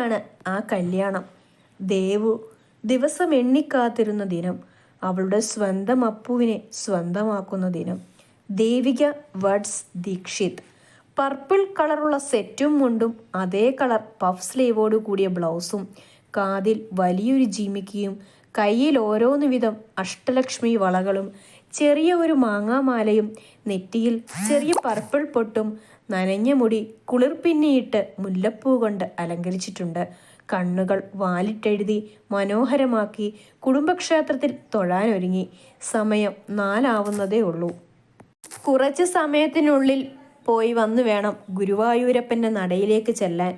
ഇന്നാണ് ആ കല്യാണം? ദേവു ദിവസം എണ്ണിക്കാത്തിരുന്ന ദിനം അവളുടെ സ്വന്തം അപ്പുവിനെ സ്വന്തമാക്കുന്ന ദിനം. ദേവിക വഡ്സ് ദീക്ഷിത്. പർപ്പിൾ കളറുള്ള സെറ്റും മുണ്ടും അതേ കളർ പഫ് സ്ലീവോട് കൂടിയ ബ്ലൗസും കാതിൽ വലിയൊരു ജീമിക്കയും കയ്യിൽ ഓരോന്ന് വിധം അഷ്ടലക്ഷ്മി വളകളും ചെറിയ ഒരു മാങ്ങാമാലയും നെറ്റിയിൽ ചെറിയ പർപ്പിൾ പൊട്ടും നനഞ്ഞ മുടി കുളിർപ്പിന്നിയിട്ട് മുല്ലപ്പൂ കൊണ്ട് അലങ്കരിച്ചിട്ടുണ്ട്. കണ്ണുകൾ വാലിട്ടെഴുതി മനോഹരമാക്കി കുടുംബക്ഷേത്രത്തിൽ തൊഴാനൊരുങ്ങി. സമയം നാലാവുന്നതേ ഉള്ളൂ. കുറച്ച് സമയത്തിനുള്ളിൽ പോയി വന്നു വേണം ഗുരുവായൂരപ്പന്റെ നടയിലേക്ക് ചെല്ലാൻ.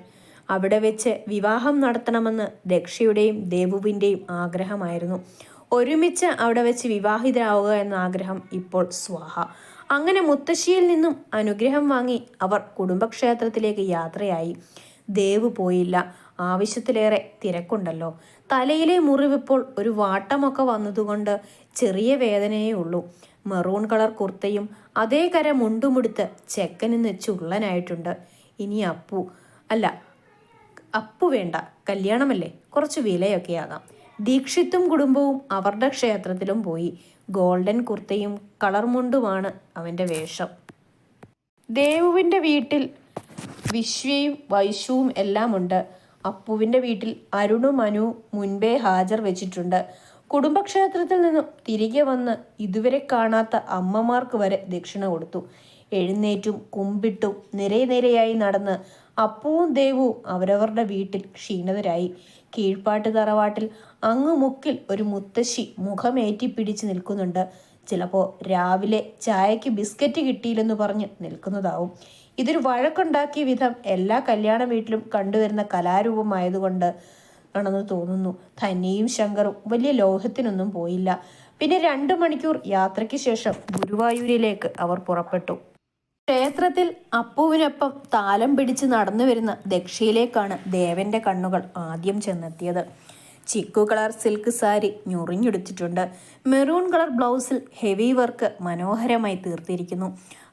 അവിടെ വെച്ച് വിവാഹം നടത്തണമെന്ന് ദക്ഷയുടെയും ദേവുവിന്റെയും ആഗ്രഹമായിരുന്നു. ഒരുമിച്ച് അവിടെ വെച്ച് വിവാഹിതരാവുക എന്ന ആഗ്രഹം ഇപ്പോൾ സ്വാഹ. അങ്ങനെ മുത്തശ്ശിയിൽ നിന്നും അനുഗ്രഹം വാങ്ങി അവർ കുടുംബക്ഷേത്രത്തിലേക്ക് യാത്രയായി. ദേവ് പോയില്ല. ആവശ്യത്തിലേറെ തിരക്കുണ്ടല്ലോ. തലയിലെ മുറിവിപ്പോൾ ഒരു വാട്ടമൊക്കെ വന്നതുകൊണ്ട് ചെറിയ വേദനയേ ഉള്ളൂ. മെറൂൺ കളർ കുർത്തയും അതേ കര മുണ്ടുമുടുത്ത് ചെക്കനിന്ന് ചുള്ളനായിട്ടുണ്ട് ഇനി അപ്പു അല്ല അപ്പു വേണ്ട. കല്യാണമല്ലേ? കുറച്ച് വിലയൊക്കെ ആകാം. ദീക്ഷിത്തും കുടുംബവും അവരുടെ ക്ഷേത്രത്തിലും പോയി. ഗോൾഡൻ കുർത്തയും കളർ മുണ്ടുമാണ് അവന്റെ വേഷം. ദേവുവിന്റെ വീട്ടിൽ വിശ്വയും വൈശുവും എല്ലാം ഉണ്ട് അപ്പുവിന്റെ വീട്ടിൽ അരുണും മനു മുൻപേ ഹാജർ വെച്ചിട്ടുണ്ട്. കുടുംബക്ഷേത്രത്തിൽ നിന്നും തിരികെ വന്ന് ഇതുവരെ കാണാത്ത അമ്മമാർക്ക് വരെ ദക്ഷിണ കൊടുത്തു. എഴുന്നേറ്റും കുമ്പിട്ടും നിരനിരയായി നടന്ന് അപ്പുവും ദേവുവും അവരവരുടെ വീട്ടിൽ ക്ഷീണിതരായി. കീഴ്പ്പാട്ട് തറവാട്ടിൽ അങ്ങു മുക്കിൽ ഒരു മുത്തശ്ശി മുഖമേറ്റി പിടിച്ച് നിൽക്കുന്നുണ്ട്. ചിലപ്പോൾ രാവിലെ ചായക്ക് ബിസ്ക്കറ്റ് കിട്ടിയില്ലെന്ന് പറഞ്ഞ് നിൽക്കുന്നതാവും. ഇതൊരു വഴക്കുണ്ടാക്കിയ വിധം എല്ലാ കല്യാണ വീട്ടിലും കണ്ടുവരുന്ന കലാരൂപമായതുകൊണ്ട് ആണെന്ന് തോന്നുന്നു. ധന്യയും ശങ്കറും വലിയ ലോഹത്തിനൊന്നും പോയില്ല. പിന്നെ രണ്ടു മണിക്കൂർ യാത്രയ്ക്ക് ശേഷം ഗുരുവായൂരിലേക്ക് അവർ പുറപ്പെട്ടു. ക്ഷേത്രത്തിൽ അപ്പുവിനൊപ്പം താലം പിടിച്ച് നടന്നു വരുന്ന ദക്ഷയിലേക്കാണ് ദേവന്റെ കണ്ണുകൾ ആദ്യം ചെന്നെത്തിയത്. ചിക്കു കളർ സിൽക്ക് സാരി ഞൊറിഞ്ഞെടുത്തിട്ടുണ്ട്. മെറൂൺ കളർ ബ്ലൗസിൽ ഹെവി വർക്ക് മനോഹരമായി തീർത്തിരിക്കുന്നു.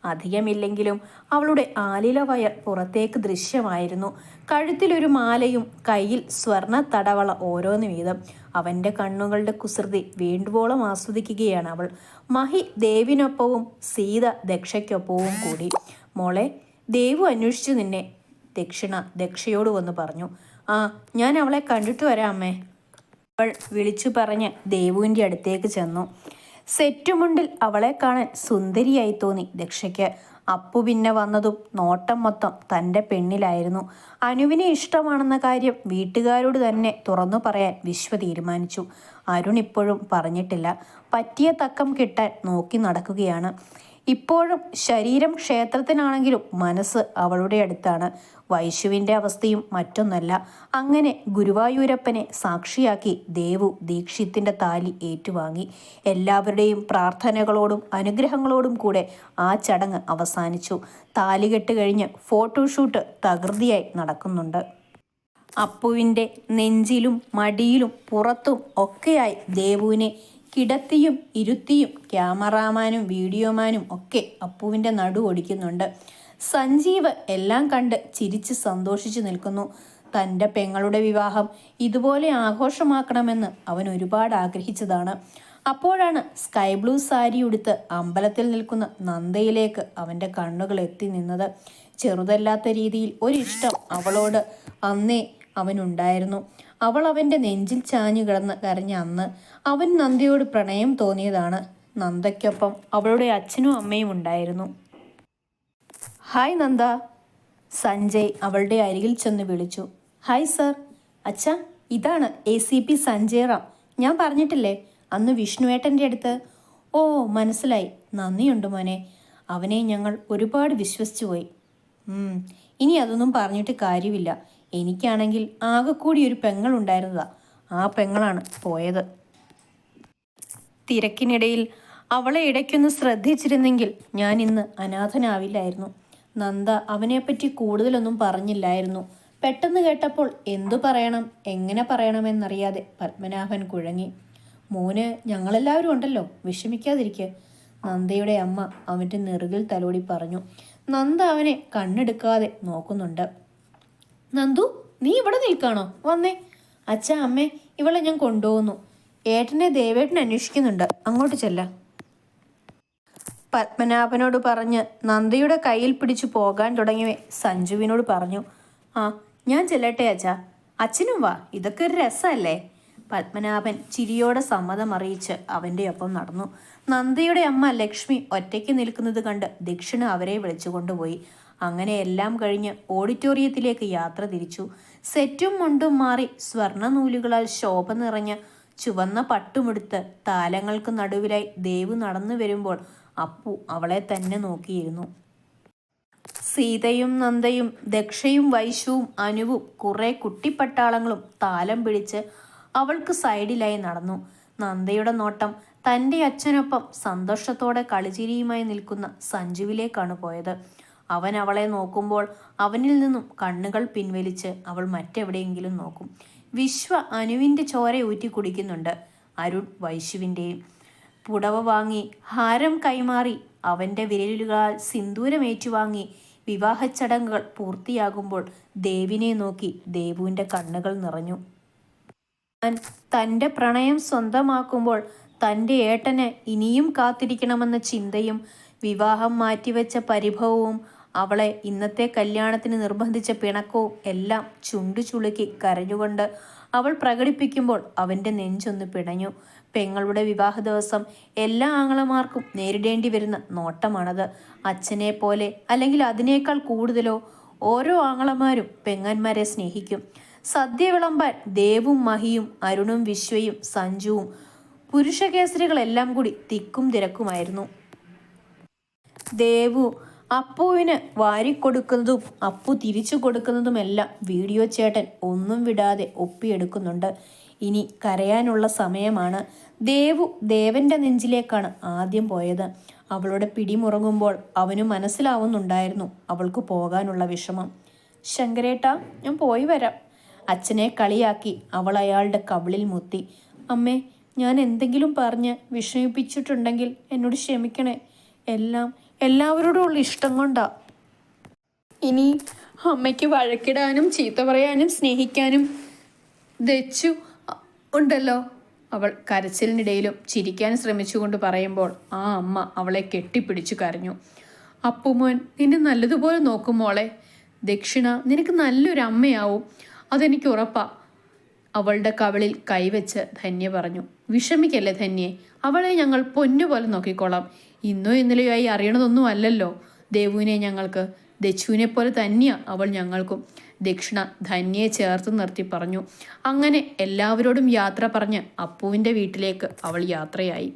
അധികമില്ലെങ്കിലും അവളുടെ ആലില വയർ പുറത്തേക്ക് ദൃശ്യമായിരുന്നു. കഴുത്തിലൊരു മാലയും കയ്യിൽ സ്വർണ തടവള ഓരോന്ന് വീതം. അവന്റെ കണ്ണുകളുടെ കുസൃതി വേണ്ടുവോളം ആസ്വദിക്കുകയാണ് അവൾ. മഹി ദേവിനൊപ്പവും സീത ദക്ഷയ്ക്കൊപ്പവും കൂടി. മോളെ ദേവു അന്വേഷിച്ചു നിന്നെ. ദക്ഷിണ ദക്ഷയോട് വന്ന് പറഞ്ഞു. ആ ഞാൻ അവളെ കണ്ടിട്ട് വരാം അമ്മേ. അവൾ വിളിച്ചു പറഞ്ഞ് ദേവുവിന്റെ അടുത്തേക്ക് ചെന്നു. സെറ്റുമുണ്ടിൽ അവളെ കാണാൻ സുന്ദരിയായി തോന്നി ദക്ഷയ്ക്ക്. അപ്പു പിന്നെ വന്നതും നോട്ടം മൊത്തം തന്റെ പെണ്ണിലായിരുന്നു. അനുവിനെ ഇഷ്ടമാണെന്ന കാര്യം വീട്ടുകാരോട് തന്നെ തുറന്നു പറയാൻ വിശ്വ തീരുമാനിച്ചു. അരുൺ ഇപ്പോഴും പറഞ്ഞിട്ടില്ല. പറ്റിയ തക്കം കിട്ടാൻ നോക്കി നടക്കുകയാണ്. ഇപ്പോഴും ശരീരം ക്ഷേത്രത്തിനാണെങ്കിലും മനസ്സ് അവളുടെ അടുത്താണ്. വൈശുവിന്റെ അവസ്ഥയും മറ്റൊന്നല്ല. അങ്ങനെ ഗുരുവായൂരപ്പനെ സാക്ഷിയാക്കി ദേവു ദീക്ഷിത്തിന്റെ താലി ഏറ്റുവാങ്ങി. എല്ലാവരുടെയും പ്രാർത്ഥനകളോടും അനുഗ്രഹങ്ങളോടും കൂടെ ആ ചടങ്ങ് അവസാനിച്ചു. താലികെട്ട് കഴിഞ്ഞ് ഫോട്ടോഷൂട്ട് തകൃതിയായി നടക്കുന്നുണ്ട്. അപ്പുവിന്റെ നെഞ്ചിലും മടിയിലും പുറത്തും ഒക്കെയായി ദേവുവിനെ കിടത്തിയും ഇരുത്തിയും ക്യാമറാമാനും വീഡിയോമാനും ഒക്കെ അപ്പുവിന്റെ നടു ഓടിക്കുന്നുണ്ട്. സഞ്ജീവ് എല്ലാം കണ്ട് ചിരിച്ച് സന്തോഷിച്ചു നിൽക്കുന്നു. തന്റെ പെങ്ങളുടെ വിവാഹം ഇതുപോലെ ആഘോഷമാക്കണമെന്ന് അവൻ ഒരുപാട് ആഗ്രഹിച്ചതാണ്. അപ്പോഴാണ് സ്കൈ ബ്ലൂ സാരി ഉടുത്ത് അമ്പലത്തിൽ നിൽക്കുന്ന നന്ദയിലേക്ക് അവന്റെ കണ്ണുകൾ എത്തി നിന്നത്. ചെറുതല്ലാത്ത രീതിയിൽ ഒരിഷ്ടം അവളോട് അന്നേ അവനുണ്ടായിരുന്നു. അവൾ അവന്റെ നെഞ്ചിൽ ചാഞ്ഞു കിടന്ന് കരഞ്ഞ അന്ന് അവൻ നന്ദിയോട് പ്രണയം തോന്നിയതാണ്. നന്ദയ്ക്കൊപ്പം അവളുടെ അച്ഛനും അമ്മയും ഉണ്ടായിരുന്നു. ഹായ് നന്ദ. സഞ്ജയ് അവളുടെ അരികിൽ ചെന്ന് വിളിച്ചു. Hi sir. അച്ഛ ഇതാണ് A C P Sanjay Ram. ഞാൻ പറഞ്ഞിട്ടില്ലേ അന്ന് വിഷ്ണുവേട്ടന്റെ അടുത്ത്. ഓ മനസ്സിലായി. നന്ദിയുണ്ട് മോനെ. അവനെ ഞങ്ങൾ ഒരുപാട് വിശ്വസിച്ചു പോയി. ഇനി അതൊന്നും പറഞ്ഞിട്ട് കാര്യമില്ല. എനിക്കാണെങ്കിൽ ആകെക്കൂടി ഒരു പെങ്ങളുണ്ടായിരുന്നതാ ആ പെങ്ങളാണ് പോയത്. തിരക്കിനിടയിൽ അവളെ ഇടയ്ക്കൊന്ന് ശ്രദ്ധിച്ചിരുന്നെങ്കിൽ ഞാൻ ഇന്ന് അനാഥനാവില്ലായിരുന്നു. നന്ദ അവനെപ്പറ്റി കൂടുതലൊന്നും പറഞ്ഞില്ലായിരുന്നു. പെട്ടെന്ന് കേട്ടപ്പോൾ എന്തു പറയണം എങ്ങനെ പറയണമെന്നറിയാതെ പത്മനാഭൻ കുഴങ്ങി. മോന് ഞങ്ങളെല്ലാവരും ഉണ്ടല്ലോ വിഷമിക്കാതിരിക്കുക നന്ദയുടെ അമ്മ അവന്റെ നെറുകിൽ തലോടി പറഞ്ഞു. നന്ദ അവനെ കണ്ണെടുക്കാതെ നോക്കുന്നുണ്ട്. നന്ദു നീ ഇവിടെ നിൽക്കാണോ? വന്നേ. അച്ഛ അമ്മേ ഇവളെ ഞാൻ കൊണ്ടുപോകുന്നു. ഏട്ടനെ ദേവേട്ടൻ അന്വേഷിക്കുന്നുണ്ട്. അങ്ങോട്ട് ചെല്ല. പത്മനാഭനോട് പറഞ്ഞ് നന്ദയുടെ കയ്യിൽ പിടിച്ചു പോകാൻ തുടങ്ങിയവേ സഞ്ജുവിനോട് പറഞ്ഞു ആ ഞാൻ ചെല്ലട്ടെ അച്ഛാ. അച്ഛനും വാ. ഇതൊക്കെ ഒരു രസമല്ലേ? പത്മനാഭൻ ചിരിയോടെ സമ്മതം അറിയിച്ച് അവന്റെ ഒപ്പം നടന്നു. നന്ദിയുടെ അമ്മ ലക്ഷ്മി ഒറ്റയ്ക്ക് നിൽക്കുന്നത് കണ്ട് ദക്ഷിണ അവരെ വിളിച്ചുകൊണ്ടുപോയി. അങ്ങനെ എല്ലാം കഴിഞ്ഞ് ഓഡിറ്റോറിയത്തിലേക്ക് യാത്ര തിരിച്ചു. സെറ്റും മുണ്ടും മാറി സ്വർണ നൂലുകളാൽ ശോഭ നിറഞ്ഞ ചുവന്ന പട്ടുമെടുത്ത് താലങ്ങൾക്ക് നടുവിലായി ദേവ് നടന്നു വരുമ്പോൾ അപ്പു അവളെ തന്നെ നോക്കിയിരുന്നു. സീതയും നന്ദയും ദക്ഷയും വൈശുവും അനുവും കുറെ കുട്ടിപ്പട്ടാളങ്ങളും താലം പിടിച്ച് അവൾക്ക് സൈഡിലായി നടന്നു. നന്ദയുടെ നോട്ടം തന്റെ അച്ഛനൊപ്പം സന്തോഷത്തോടെ കളിചിരിയുമായി നിൽക്കുന്ന സഞ്ജുവിലേക്കാണ് പോയത്. അവൻ അവളെ നോക്കുമ്പോൾ അവനിൽ നിന്നും കണ്ണുകൾ പിൻവലിച്ച് അവൾ മറ്റെവിടെയെങ്കിലും നോക്കും. വിശ്വ അനുവിന്റെ ചോര ഊറ്റി കുടിക്കുന്നുണ്ട്. അരുൺ വൈശുവിന്റെയും പുടവ വാങ്ങി ഹാരം കൈമാറി അവന്റെ വിരലുകളാൽ സിന്ദൂരമേറ്റുവാങ്ങി വിവാഹ ചടങ്ങുകൾ പൂർത്തിയാകുമ്പോൾ ദേവിനെ നോക്കി ദേവുവിന്റെ കണ്ണുകൾ നിറഞ്ഞു. താൻ തന്റെ പ്രണയം സ്വന്തമാക്കുമ്പോൾ തന്റെ ഏട്ടന് ഇനിയും കാത്തിരിക്കണമെന്ന ചിന്തയും വിവാഹം മാറ്റിവെച്ച പരിഭവവും അവളെ ഇന്നത്തെ കല്യാണത്തിന് നിർബന്ധിച്ച പിണക്കവും എല്ലാം ചുണ്ടു ചുളുക്കി കരഞ്ഞുകൊണ്ട് അവൾ പ്രകടിപ്പിക്കുമ്പോൾ അവന്റെ നെഞ്ചൊന്ന് പിടഞ്ഞു പെങ്ങളുടെ വിവാഹ ദിവസം എല്ലാ ആങ്ങളമാർക്കും നേരിടേണ്ടി വരുന്ന നോട്ടമാണത്. അച്ഛനെ പോലെ അല്ലെങ്കിൽ അതിനേക്കാൾ കൂടുതലോ ഓരോ ആങ്ങളമാരും പെങ്ങന്മാരെ സ്നേഹിക്കും. സദ്യ വിളമ്പാൻ ദേവും മഹിയും അരുണും വിശ്വയും സഞ്ജുവും പുരുഷകേസരികളെല്ലാം കൂടി തിക്കും തിരക്കുമായിരുന്നു. ദേവു അപ്പുവിന് വാരിക്കൊടുക്കുന്നതും അപ്പു തിരിച്ചു കൊടുക്കുന്നതുമെല്ലാം വീഡിയോ ചേട്ടൻ ഒന്നും വിടാതെ ഒപ്പിയെടുക്കുന്നുണ്ട്. ഇനി കരയാനുള്ള സമയമാണ്. ദേവു ദേവന്റെ നെഞ്ചിലേക്കാണ് ആദ്യം പോയത്. അവളുടെ പിടിമുറങ്ങുമ്പോൾ അവന് മനസ്സിലാവുന്നുണ്ടായിരുന്നു അവൾക്ക് പോകാനുള്ള വിഷമം. ശങ്കരേട്ട ഞാൻ പോയി വരാം. അച്ഛനെ കളിയാക്കി അവൾ അയാളുടെ കവിളിൽ മുത്തി. അമ്മേ ഞാൻ എന്തെങ്കിലും പറഞ്ഞ് വിഷമിപ്പിച്ചിട്ടുണ്ടെങ്കിൽ എന്നോട് ക്ഷമിക്കണേ. എല്ലാം എല്ലാവരോടും ഉള്ള ഇഷ്ടം കൊണ്ടാ. ഇനി അമ്മയ്ക്ക് വഴക്കിടാനും ചീത്ത പറയാനും സ്നേഹിക്കാനും ദച്ചു ഉണ്ടല്ലോ. അവൾ കരച്ചിലിനിടയിലും ചിരിക്കാൻ ശ്രമിച്ചുകൊണ്ട് പറയുമ്പോൾ ആ അമ്മ അവളെ കെട്ടിപ്പിടിച്ചു കരഞ്ഞു. അപ്പുമോൻ നിന്നെ നല്ലതുപോലെ നോക്കും മോളെ. ദക്ഷിണ നിനക്ക് നല്ലൊരു അമ്മയാവും. അതെനിക്ക് ഉറപ്പാ. അവളുടെ കവിളിൽ കൈവച്ച് ധന്യ പറഞ്ഞു. വിഷമിക്കല്ലേ ധന്യെ അവളെ ഞങ്ങൾ പൊന്നുപോലെ നോക്കിക്കോളാം. ഇന്നോ ഇന്നലെയോ ആയി അറിയണതൊന്നും അല്ലല്ലോ. ദേവുവിനെ ഞങ്ങൾക്ക് ദച്ചുവിനെ പോലെ തന്നെയാ അവൾ ഞങ്ങൾക്കും. ദക്ഷിണ ധന്യയെ ചേർത്ത് നിർത്തി പറഞ്ഞു. അങ്ങനെ എല്ലാവരോടും യാത്ര പറഞ്ഞ് അപ്പുവിന്റെ വീട്ടിലേക്ക് അവൾ യാത്രയായി.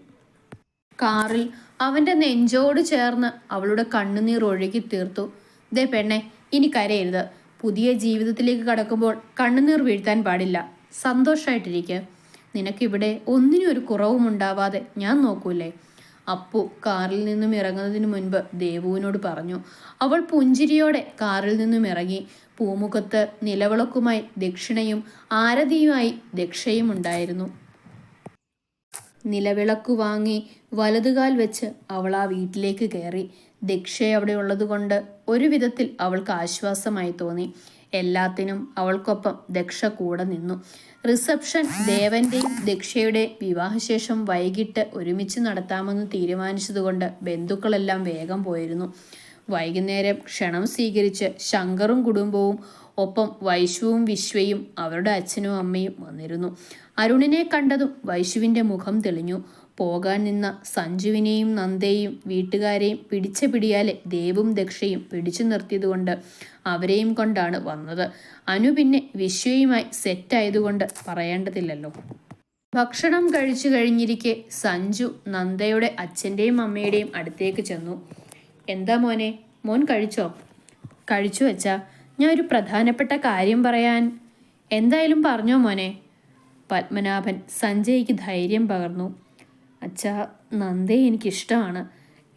കാറിൽ അവന്റെ നെഞ്ചോട് ചേർന്ന് അവളുടെ കണ്ണുനീർ ഒഴുകി തീർത്തു. ദേ പെണ്ണെ ഇനി കരയരുത്. പുതിയ ജീവിതത്തിലേക്ക് കടക്കുമ്പോൾ കണ്ണുനീർ വീഴ്ത്താൻ പാടില്ല. സന്തോഷമായിട്ടിരിക്കുക നിനക്കിവിടെ ഒന്നിനും ഒരു കുറവും ഉണ്ടാവാതെ ഞാൻ നോക്കൂലേ? അപ്പു കാറിൽ നിന്നും ഇറങ്ങുന്നതിന് മുൻപ് ദേവുവിനോട് പറഞ്ഞു അവൾ പുഞ്ചിരിയോടെ കാറിൽ നിന്നും ഇറങ്ങി. പൂമുഖത്ത് നിലവിളക്കുമായി ദക്ഷിണയും ആരതിയുമായി ദക്ഷയും ഉണ്ടായിരുന്നു. നിലവിളക്കു വാങ്ങി വലതുകാൽ വെച്ച് അവൾ ആ വീട്ടിലേക്ക് കയറി. ദക്ഷ അവിടെ ഉള്ളതുകൊണ്ട് ഒരു വിധത്തിൽ അവൾക്ക് ആശ്വാസമായി തോന്നി. എല്ലാത്തിനും അവൾക്കൊപ്പം ദക്ഷ കൂടെ നിന്നു. റിസപ്ഷൻ ദേവന്റെയും ദക്ഷയുടെ വിവാഹശേഷം വൈകിട്ട് ഒരുമിച്ച് നടത്താമെന്ന് തീരുമാനിച്ചതുകൊണ്ട് ബന്ധുക്കളെല്ലാം വേഗം പോയിരുന്നു. വൈകുന്നേരം ക്ഷണം സ്വീകരിച്ച് ശങ്കറും കുടുംബവും ഒപ്പം വൈശുവും വിശ്വയും അവരുടെ അച്ഛനും അമ്മയും വന്നിരുന്നു. അരുണിനെ കണ്ടതും വൈശുവിന്റെ മുഖം തെളിഞ്ഞു. പോകാൻ നിന്ന സഞ്ജുവിനെയും നന്ദയെയും വീട്ടുകാരെയും പിടിച്ച പിടിയാലെ ദേവും ദക്ഷയും പിടിച്ചു നിർത്തിയതുകൊണ്ട് അവരെയും കൊണ്ടാണ് വന്നത്. അനു പിന്നെ വിശ്വയുമായി സെറ്റായതുകൊണ്ട് പറയേണ്ടതില്ലല്ലോ. ഭക്ഷണം കഴിച്ചു കഴിഞ്ഞിരിക്കെ സഞ്ജു നന്ദയുടെ അച്ഛന്റെയും അമ്മയുടെയും അടുത്തേക്ക് ചെന്നു. എന്താ മോനെ? മോൻ കഴിച്ചോ? കഴിച്ചു വെച്ചാ ഞാൻ ഒരു പ്രധാനപ്പെട്ട കാര്യം പറയാൻ. എന്തായാലും പറഞ്ഞോ മോനെ? പത്മനാഭൻ സഞ്ജയ്ക്ക് ധൈര്യം പകർന്നു. അച്ഛാ നന്ദയെ എനിക്കിഷ്ടമാണ്.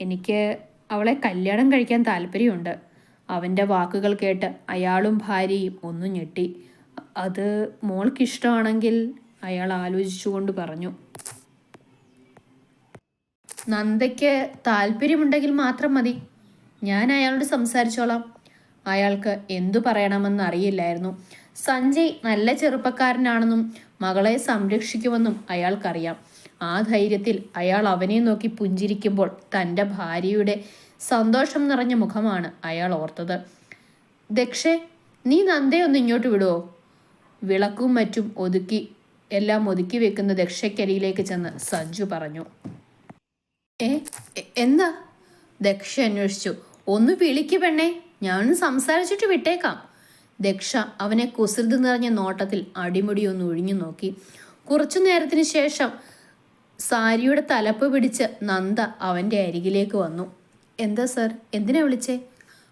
എനിക്ക് അവളെ കല്യാണം കഴിക്കാൻ താല്പര്യമുണ്ട്. അവന്റെ വാക്കുകൾ കേട്ട് അയാളും ഭാര്യയും ഒന്നു ഞെട്ടി. അത് മോൾക്കിഷ്ടമാണെങ്കിൽ അയാൾ ആലോചിച്ചുകൊണ്ട് പറഞ്ഞു. നന്ദയ്ക്ക് താല്പര്യമുണ്ടെങ്കിൽ മാത്രം മതി. ഞാൻ അയാളോട് സംസാരിച്ചോളാം. അയാൾക്ക് എന്തു പറയണമെന്ന് അറിയില്ലായിരുന്നു. സഞ്ജയ് നല്ല ചെറുപ്പക്കാരനാണെന്നും മകളെ സംരക്ഷിക്കുമെന്നും അയാൾക്കറിയാം. ആ ധൈര്യത്തിൽ അയാൾ അവനെ നോക്കി പുഞ്ചിരിക്കുമ്പോൾ തന്റെ ഭാര്യയുടെ സന്തോഷം നിറഞ്ഞ മുഖമാണ് അയാൾ ഓർത്തത്. ദക്ഷേ നീ നന്ദേ ഒന്ന് ഇങ്ങോട്ട് വിടുവോ? വിളക്കും മറ്റും ഒതുക്കി എല്ലാം ഒതുക്കി വെക്കുന്ന ദക്ഷയ്ക്കരിയിലേക്ക് ചെന്ന് സഞ്ജു പറഞ്ഞു. ഏ എന്താ? ദക്ഷ അന്വേഷിച്ചു. ഒന്ന് വിളിക്ക് പെണ്ണേ ഞാൻ സംസാരിച്ചിട്ട് വിട്ടേക്കാം. ദക്ഷ അവനെ കുസൃതി നിറഞ്ഞ നോട്ടത്തിൽ അടിമുടി ഒന്ന് ഒഴിഞ്ഞു നോക്കി. കുറച്ചു നേരത്തിന് ശേഷം സാരിയുടെ തലപ്പ് പിടിച്ച് നന്ദ അവന്റെ അരികിലേക്ക് വന്നു. എന്താ സർ? എന്തിനാ വിളിച്ചേ?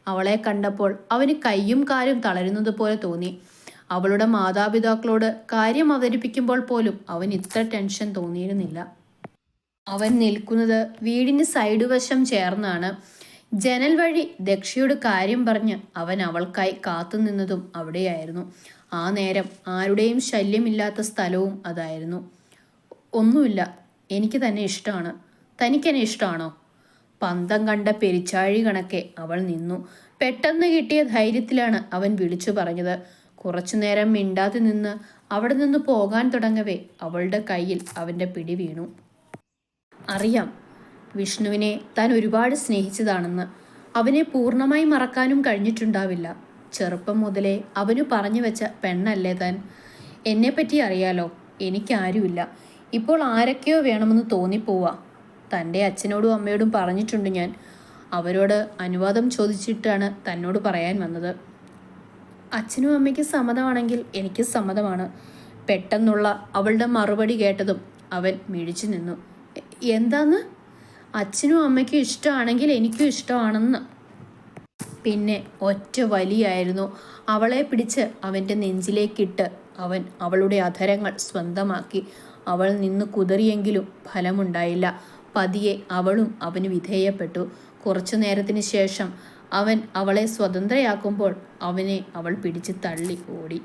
അവളെ കണ്ടപ്പോൾ അവന് കയ്യും കാലും തളരുന്നത് പോലെ തോന്നി. അവളുടെ മാതാപിതാക്കളോട് കാര്യം അവതരിപ്പിക്കുമ്പോൾ പോലും അവൻ ഇത്ര ടെൻഷൻ തോന്നിയിരുന്നില്ല. അവൻ നിൽക്കുന്നത് വീടിന് സൈഡ് വശം ചേർന്നാണ്. ജനൽ വഴി ദക്ഷയുടെ കാര്യം പറഞ്ഞ് അവൻ അവൾക്കായി കാത്തുനിന്നതും അവിടെയായിരുന്നു. ആ നേരം ആരുടെയും ശല്യമില്ലാത്ത സ്ഥലവും അതായിരുന്നു. ഒന്നുമില്ല എനിക്ക് തന്നെ ഇഷ്ടമാണ്. തനിക്കെന്നെ ഇഷ്ടമാണോ? പന്തം കണ്ട പെരിച്ചാഴി കണക്കെ അവൾ നിന്നു. പെട്ടെന്ന് കിട്ടിയ ധൈര്യത്തിലാണ് അവൻ വിളിച്ചു പറഞ്ഞത്. കുറച്ചു നേരം മിണ്ടാതെ നിന്ന് അവിടെ നിന്ന് പോകാൻ തുടങ്ങവേ അവളുടെ കയ്യിൽ അവന്റെ പിടി വീണു. അറിയാം വിഷ്ണുവിനെ താൻ ഒരുപാട് സ്നേഹിച്ചതാണെന്ന് അവനെ പൂർണമായി മറക്കാനും കഴിഞ്ഞിട്ടുണ്ടാവില്ല. ചെറുപ്പം മുതലേ അവനു പറഞ്ഞു വെച്ച പെണ്ണല്ലേ താൻ? എന്നെപ്പറ്റി അറിയാലോ? എനിക്കാരുമില്ല. ഇപ്പോൾ ആരൊക്കെയോ വേണമെന്ന് തോന്നിപ്പോവാ. തന്റെ അച്ഛനോടും അമ്മയോടും പറഞ്ഞിട്ടുണ്ട് ഞാൻ. അവരോട് അനുവാദം ചോദിച്ചിട്ടാണ് തന്നോട് പറയാൻ വന്നത്. അച്ഛനും അമ്മയ്ക്ക് സമ്മതമാണെങ്കിൽ എനിക്ക് സമ്മതമാണ്. പെട്ടെന്നുള്ള അവളുടെ മറുപടി കേട്ടതും അവൻ മിഴിച്ചു നിന്നു. "എ- എന്താന്ന്? അച്ഛനും അമ്മയ്ക്കും ഇഷ്ടമാണെങ്കിൽ എനിക്കും ഇഷ്ടമാണെന്ന്. പിന്നെ ഒറ്റ വലിയായിരുന്നു. അവളെ പിടിച്ച് അവന്റെ നെഞ്ചിലേക്കിട്ട് അവൻ അവളുടെ അധരങ്ങൾ സ്വന്തമാക്കി. അവൾ നിന്ന് കുതറിയെങ്കിലും ഫലമുണ്ടായില്ല. പതിയെ അവളും അവന് വിധേയപ്പെട്ടു. കുറച്ചു നേരത്തിന് ശേഷം അവൻ അവളെ സ്വതന്ത്രയാക്കുമ്പോൾ അവനെ അവൾ പിടിച്ച് തള്ളി ഓടി.